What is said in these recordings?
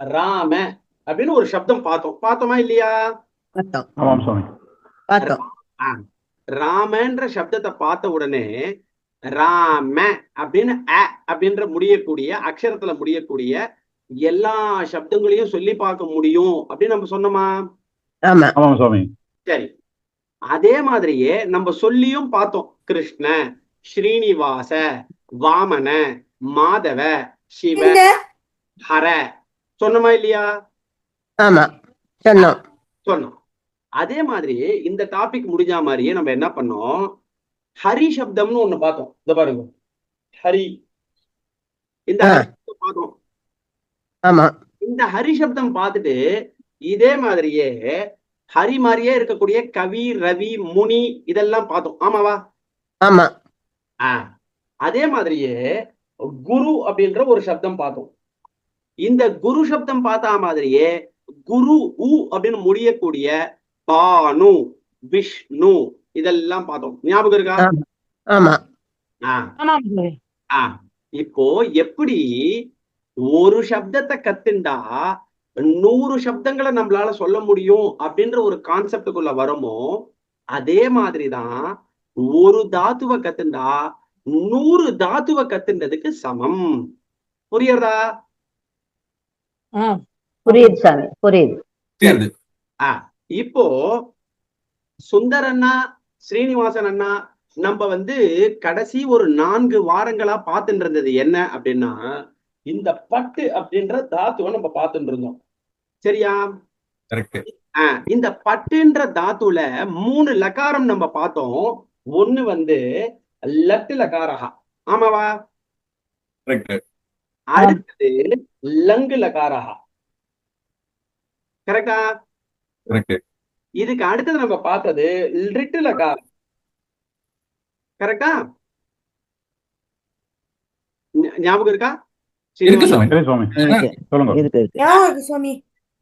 ராம அப்படின்னு ஒரு சப்தம் பார்த்தோம். பார்த்தோமா இல்லையா? ராமன்ற சப்தத்தை பார்த்த உடனே ராம அப்படின்னு அ அப்படின்ற முடியக்கூடிய அக்ஷரத்துல முடியக்கூடிய எல்லா சப்தங்களையும் சொல்லி பார்க்க முடியும் அப்படின்னு நம்ம சொன்னோமா? ஆமா. ஆமாம் சுவாமி. சரி. அதே மாதிரியே நம்ம சொல்லியும் பார்த்தோம். கிருஷ்ண ஸ்ரீனிவாச வாமன மாதவ சிவ ஹர சொன்னோமா இல்லையா? ஆமா சொன்னோம். சொன்னோம். அதே மாதிரி இந்த டாபிக் முடிஞ்ச மாதிரியே நம்ம என்ன பண்ணோம்? ஹரி சப்தம்னு ஒண்ணு பார்த்தோம். இந்த பாருங்க. ஹரி. இந்த பார்த்தோம். ஆமா. இந்த ஹரி சப்தம் பார்த்துட்டு இதே மாதிரியே ஹரி மாதிரியே இருக்கக்கூடிய கவி ரவி முனி இதெல்லாம் பார்த்தோம். ஆமாவா? ஆமா. ஆ. அதே மாதிரியே குரு அப்படின்ற ஒரு சப்தம் பார்த்தோம். இந்த குரு சப்தம் பார்த்த மாதிரியே குரு உ அப்படின்னு முடியக்கூடிய பானு விஷ்ணு இதெல்லாம் பார்த்தோம். ஞாபகம் இருக்கா? ஆமா. இப்போ எப்படி ஒரு சப்தத்தை கத்துண்டா நூறு சப்தங்களை நம்மளால சொல்ல முடியும் அப்படின்ற ஒரு கான்செப்டுக்குள்ள வருமோ அதே மாதிரிதான் ஒரு தாத்துவ கத்துண்டா நூறு தாத்துவ கத்துன்றதுக்கு சமம். புரியுறதா புரியுது சாமி புரியுது. இப்போ சுந்தர் அண்ணா ஸ்ரீனிவாசன் அண்ணா நம்ம வந்து கடைசி ஒரு நான்கு வாரங்களா பார்த்துட்டு இருந்தது என்ன அப்படின்னா இந்த பட்டு அப்படின்ற தாத்துவை நம்ம பார்த்துட்டு இருந்தோம். சரியா? இந்த பட்டுன்ற தாத்துல மூணு லகாரம் நம்ம பார்த்தோம். ஒண்ணு வந்து லட்டு லகாரஹா ஆமாவா? கரெக்ட். அடுத்தது லங்கு லகாரஹா கரெக்டா கரெக்ட் இதுக்கு அடுத்தது நம்ம பார்த்தது லிட்டு லகாரம் கரெக்டா ஞாபகம் இருக்கா?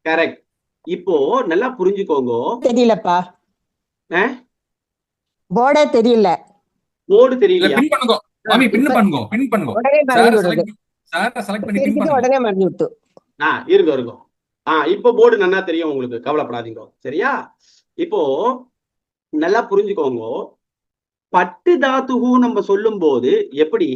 கரெக்ட் இப்போ நல்லா புரிஞ்சுக்கோங்க. தெரியலப்பா? போர்டே தெரியல. போர்டு இல்ல தெரியலையா பின் பண்ணுங்க. சாமி பின் பண்ணுங்க. பின் பண்ணுங்க. உடனே சார் உடனே மறந்து ஆ இருங்க இருக்கும் ஆ இப்போ போர்டு நல்லா தெரியும் உங்களுக்கு. கவலைப்படாதீங்க. சரியா? இப்போ நல்லா புரிஞ்சுக்கோங்க. பட்டு தாத்துகு நம்ம சொல்லும் போது எப்படி?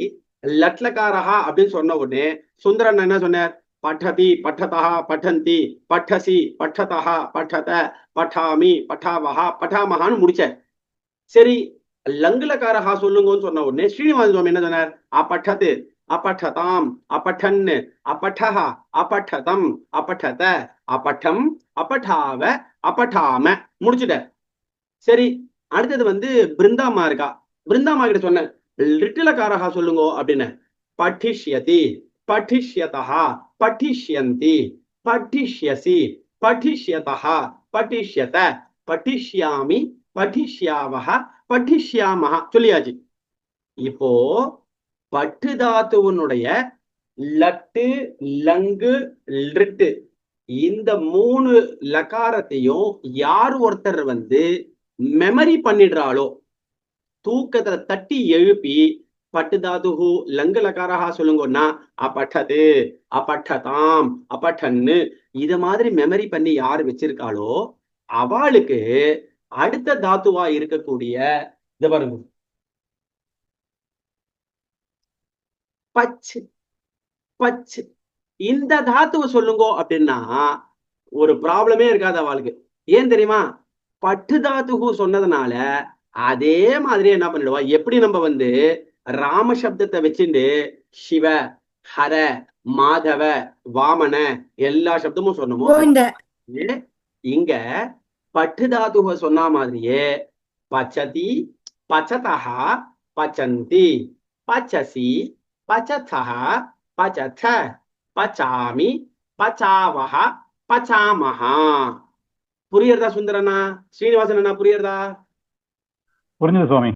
லட்லகாரஹா அப்படின்னு சொன்ன உடனே சுந்தரன் என்ன சொன்னார்? பட்டதி பட்டதஹா பட்டந்தி பட்டசி பட்டதஹா பட்டத பட்டாமி பட்டாவஹா பட்டாமஹான்னு முடிச்சார். சரி லங்குலகாரஹா சொல்லுங்கன்னு சொன்ன உடனே ஸ்ரீனிவாச சுவாமி என்ன சொன்னார்? ஆ பட்டத்து. अपठताम् अपठन् अपठः अपठतम् अपठत अपठம் அப்பட்டாவ அப்பட்டாம முடிச்சுட்ட சரி அடுத்தது வந்து பிருந்தாமா இருக்கா? பிருந்தாமா கிட்ட சொன்ன லிட்டிலக்காரகா சொல்லுங்க அப்படின்னு. பட்டிஷ்யதி பட்டிஷ்யதா பட்டிஷ்யந்தி பட்டிஷ்யசி பட்டிஷ்யதா பட்டிஷ்யத பட்டிஷ்யாமி பட்டிஷ்யாவஹ பட்டிஷ்யாமஹ சொல்லியாச்சு. இப்போ பட்டு தாத்துவனுடைய லட்டு லங்கு லிட்டு. இந்த மூணு லகாரத்தையும் யார் ஒருத்தர் வந்து மெமரி பண்ணிடுறாளோ தூக்கத்துல தட்டி எழுப்பி பட்டுதாதுகு லங்கு லகாரஹா சொல்லுங்கன்னா அப்பட்டது அப்பட்டதாம் அப்பட்டன்னு இது மாதிரி மெமரி பண்ணி யார் வச்சிருக்காளோ அவளுக்கு அடுத்த தாத்துவா இருக்கக்கூடிய இது பாருங்க. பச்சு பச்சு. இந்த தாத்துவை சொல்லுங்க அப்படின்னா ஒரு ப்ராப்ளமே இருக்காது அவளுக்கு ஏன் தெரியுமா? பட்டு தாத்துகு சொன்னதுனால அதே மாதிரி என்ன பண்ணிடுவா? எப்படி நம்ம வந்து ராம சப்தத்தை வச்சுட்டு சிவ ஹர மாதவ வாமன எல்லா சப்தமும் சொன்னோமோ? இங்க பட்டு தாத்துவ சொன்ன மாதிரியே பச்சதி பச்சதா பச்சந்தி பச்சசி பச்சதா பச்சத பச்சாமி பச்சாவஹ பச்சாமஹா. புரியுறதா சுந்தரண்ணா? ஸ்ரீனிவாசன் அண்ணா புரியுறதா? புரிஞ்சது சுவாமி.